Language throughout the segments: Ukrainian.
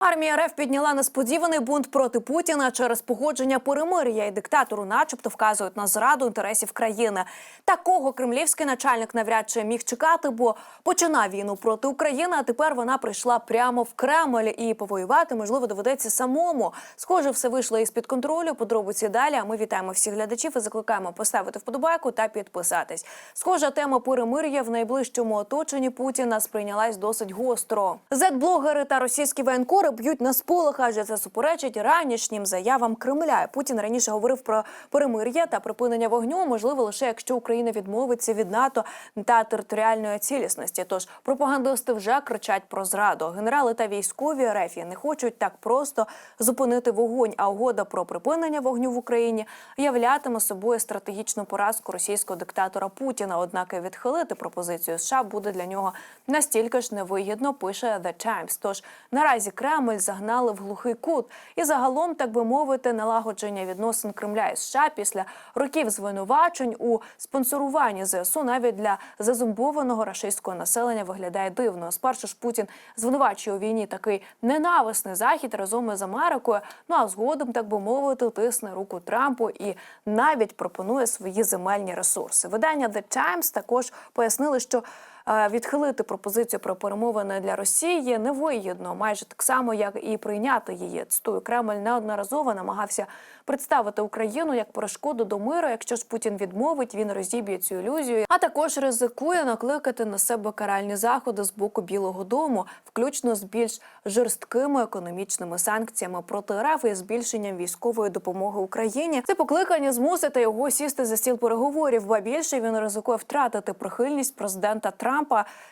Армія РФ підняла несподіваний бунт проти Путіна через погодження перемир'я і диктатору, начебто, вказують на зраду інтересів країни. Такого кремлівський начальник навряд чи міг чекати, бо починав війну проти України. А тепер вона прийшла прямо в Кремль і повоювати можливо доведеться самому. Схоже, все вийшло із під контролю. Подробиці далі. А ми вітаємо всіх глядачів і закликаємо поставити вподобайку та підписатись. Схожа тема перемир'я в найближчому оточенні Путіна сприйнялась досить гостро. Зет-блогери та російські воєнкори б'ють на сполох, адже це суперечить ранішнім заявам Кремля. Путін раніше говорив про перемир'я та припинення вогню, можливо, лише якщо Україна відмовиться від НАТО та територіальної цілісності. Тож пропагандисти вже кричать про зраду. Генерали та військові РФ не хочуть так просто зупинити вогонь. А угода про припинення вогню в Україні являтиме собою стратегічну поразку російського диктатора Путіна. Однак відхилити пропозицію США буде для нього настільки ж невигідно. Пише The Times. Тож наразі Кремль загнали в глухий кут, і загалом, так би мовити, налагодження відносин Кремля і США після років звинувачень у спонсоруванні ЗСУ навіть для зазумбованого рашистського населення виглядає дивно. Спершу ж Путін звинувачує у війні такий ненависний захід разом із Америкою. Ну а згодом, так би мовити, тисне руку Трампу і навіть пропонує свої земельні ресурси. Видання The Times також пояснили, що відхилити пропозицію про перемовини для Росії невигідно, майже так само, як і прийняти її. Цитую, Кремль неодноразово намагався представити Україну як перешкоду до миру. Якщо ж Путін відмовить, він розіб'є цю ілюзію, а також ризикує накликати на себе каральні заходи з боку Білого Дому, включно з більш жорсткими економічними санкціями проти РФ і збільшенням військової допомоги Україні. Це покликання змусити його сісти за стіл переговорів. Ба більше він ризикує втратити прихильність президента Трампа.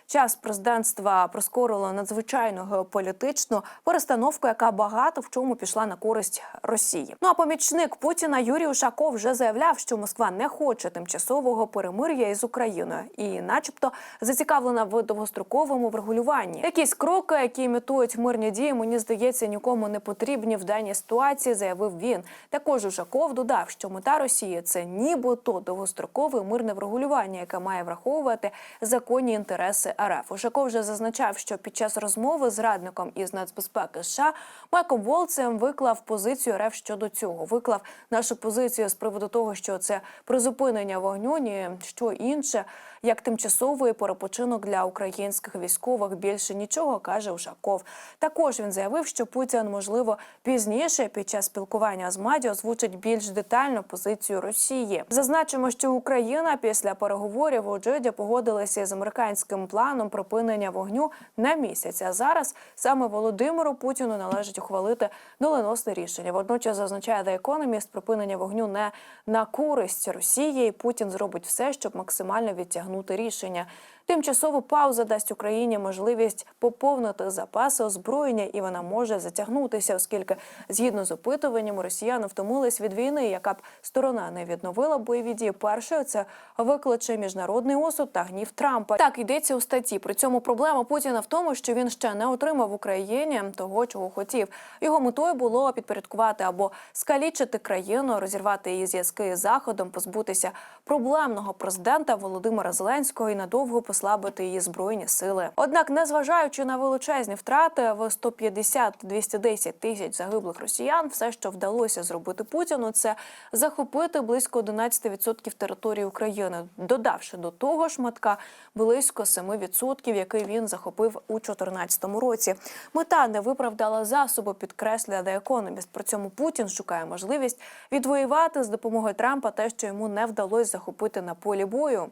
Час президентства прискорило надзвичайну геополітичну перестановку, яка багато в чому пішла на користь Росії. Ну а помічник Путіна Юрій Ушаков вже заявляв, що Москва не хоче тимчасового перемир'я із Україною і, начебто, зацікавлена в довгостроковому врегулюванні. Якісь кроки, які імітують мирні дії, мені здається, нікому не потрібні в даній ситуації, заявив він. Також Ушаков додав, що мета Росії це нібито довгострокове мирне врегулювання, яке має враховувати законні інтереси РФ. Ушаков вже зазначав, що під час розмови з радником із нацбезпеки США Майком Волцем виклав позицію РФ щодо цього. Виклав нашу позицію з приводу того, що це призупинення вогню, ні що інше, як тимчасовий перепочинок для українських військових. Більше нічого каже Ушаков. Також він заявив, що Путін можливо пізніше під час спілкування з Маді озвучить більш детальну позицію Росії. Зазначимо, що Україна після переговорів у Джиді погодилася з американським планом припинення вогню на місяць. А зараз саме Володимиру Путіну належить ухвалити доленосне рішення. Водночас зазначає The Economist, припинення вогню не на користь Росії. Путін зробить все, щоб максимально відтягнути рішення. Тимчасова пауза дасть Україні можливість поповнити запаси озброєння, і вона може затягнутися, оскільки згідно з опитуванням росіяни втомились від війни, яка б сторона не відновила бойові дії. Першою це викличе міжнародний осуд та гнів Трампа. Так йдеться у статті. При цьому проблема Путіна в тому, що він ще не отримав в Україні того, чого хотів. Його метою було підпорядкувати або скалічити країну, розірвати її зв'язки з заходом, позбутися проблемного президента Володимира Зеленського і надовго послабити її збройні сили. Однак, незважаючи на величезні втрати в 150-210 тисяч загиблих росіян, все, що вдалося зробити Путіну, це захопити близько 11% території України, додавши до того шматка близько 7%, який він захопив у 2014 році. Мета не виправдала засобу, підкреслює The Economist. При цьому Путін шукає можливість відвоювати з допомогою Трампа те, що йому не вдалося захопити на полі бою.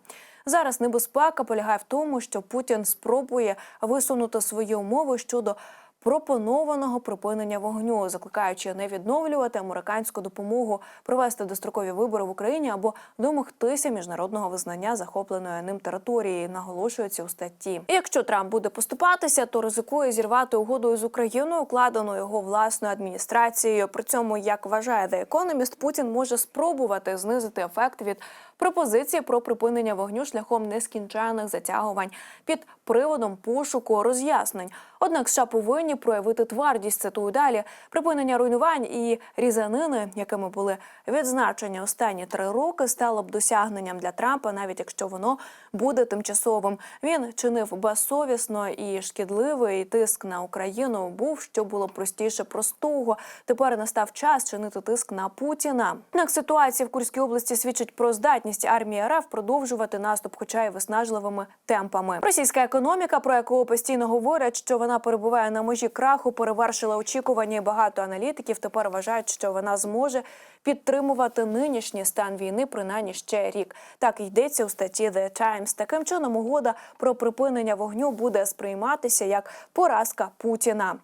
Зараз небезпека полягає в тому, що Путін спробує висунути свої умови щодо пропонованого припинення вогню, закликаючи не відновлювати американську допомогу, провести дострокові вибори в Україні або домогтися міжнародного визнання захопленої ним території. Наголошується у статті. І якщо Трамп буде поступатися, то ризикує зірвати угоду з Україною, укладену його власною адміністрацією. При цьому, як вважає The Economist, Путін може спробувати знизити ефект від пропозиції про припинення вогню шляхом нескінченних затягувань під приводом пошуку роз'яснень. Однак США повинні проявити твердість. Цитую далі припинення руйнувань і різанини, якими були відзначені останні три роки, стало б досягненням для Трампа, навіть якщо воно буде тимчасовим. Він чинив безсовісно і шкідливий тиск на Україну був, що було простіше простого. Тепер настав час чинити тиск на Путіна. Однак ситуація в Курській області свідчить про здатність армії РФ продовжувати наступ, хоча й виснажливими темпами. Російська економіка, про яку постійно говорять, що вона перебуває на межі краху, перевершила очікування. Багато аналітиків тепер вважають, що вона зможе підтримувати нинішній стан війни принаймні ще рік. Так йдеться у статті The Times. Таким чином, угода про припинення вогню буде сприйматися як поразка Путіна.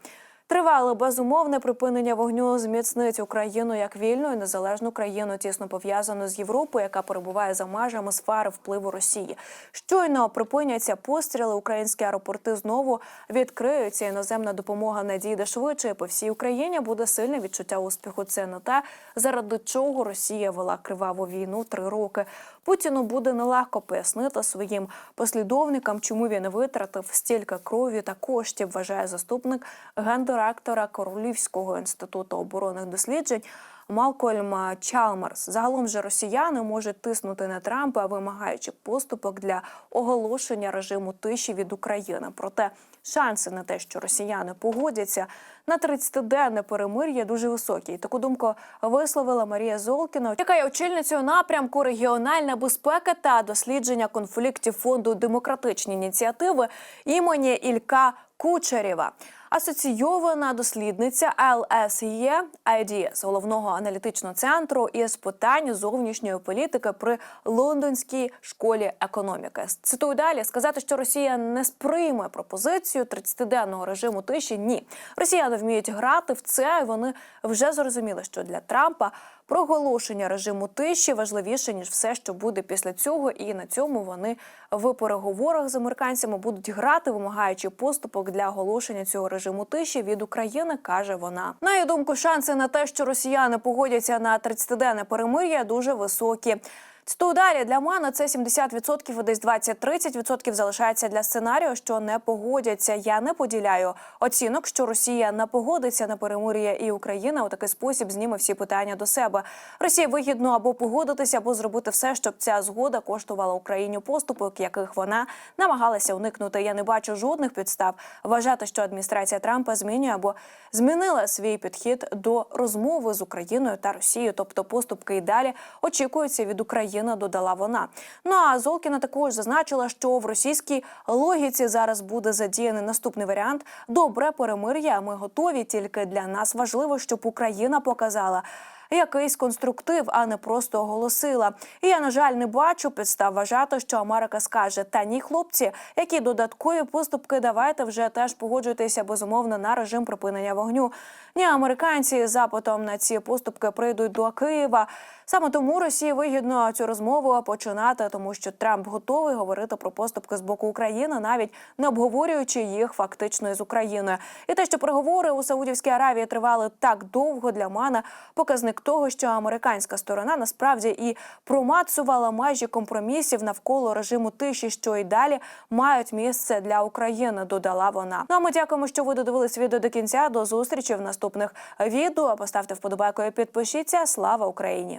Тривале безумовне припинення вогню зміцнить Україну як вільну і незалежну країну, тісно пов'язану з Європою, яка перебуває за межами сфери впливу Росії. Щойно припиняться постріли. Українські аеропорти знову відкриються. Іноземна допомога надійде швидше. і По всій Україні буде сильне відчуття успіху. Це не те, заради чого Росія вела криваву війну три роки. Путіну буде нелегко пояснити своїм послідовникам, чому він витратив стільки крові та коштів. Вважає заступник гендиректора Королівського інституту оборонних досліджень. Малкольм Чалмарс. Загалом же росіяни можуть тиснути на Трампа, вимагаючи поступок для оголошення режиму тиші від України. Проте шанси на те, що росіяни погодяться на 30-денне перемир'я, дуже високі. І Таку думку висловила Марія Золкіна, яка є очільницею напрямку регіональна безпека та дослідження конфліктів фонду демократичні ініціативи імені Ілька Кучерєва. Асоційована дослідниця LSE IDS, головного аналітичного центру із питань зовнішньої політики при лондонській школі економіки. Цитую далі сказати, що Росія не сприйме пропозицію 30-денного режиму тиші. Ні, росіяни вміють грати в це. і Вони вже зрозуміли, що для Трампа проголошення режиму тиші важливіше ніж все, що буде після цього, і на цьому вони в переговорах з американцями будуть грати, вимагаючи поступок для оголошення цього режиму тиші від України, каже вона. На її думку, шанси на те, що росіяни погодяться на 30-денне перемир'я, дуже високі. Цитую далі для мене це 70% і десь 20-30% залишається для сценарію, що не погодяться. Я не поділяю оцінок, що Росія не погодиться на перемир'я, і Україна у такий спосіб зніме всі питання до себе. Росії вигідно або погодитися, або зробити все, щоб ця згода коштувала Україні поступок, яких вона намагалася уникнути. Я не бачу жодних підстав вважати, що адміністрація Трампа змінює або змінила свій підхід до розмови з Україною та Росією, тобто поступки і далі очікуються від України. Додала вона. Ну а Золкіна також зазначила, що в російській логіці зараз буде задіяний наступний варіант добре перемир'я. Ми готові. Тільки для нас важливо, щоб Україна показала. Якийсь конструктив, а не просто оголосила. І я на жаль не бачу підстав вважати, що Америка скаже: та ні, хлопці, які додаткові поступки, давайте вже теж погоджуйтеся безумовно на режим припинення вогню. Ні, американці запитом на ці поступки прийдуть до Києва. Саме тому Росії вигідно цю розмову починати, тому що Трамп готовий говорити про поступки з боку України, навіть не обговорюючи їх фактично з Україною. І те, що переговори у Саудівській Аравії тривали так довго для мене, показник того, що американська сторона насправді і промацувала майже компромісів навколо режиму тиші, що й далі мають місце для України. Додала вона. Ну а ми дякуємо, що ви додивились відео до кінця. До зустрічі в наступних відео. Поставте вподобайку і підпишіться. Слава Україні!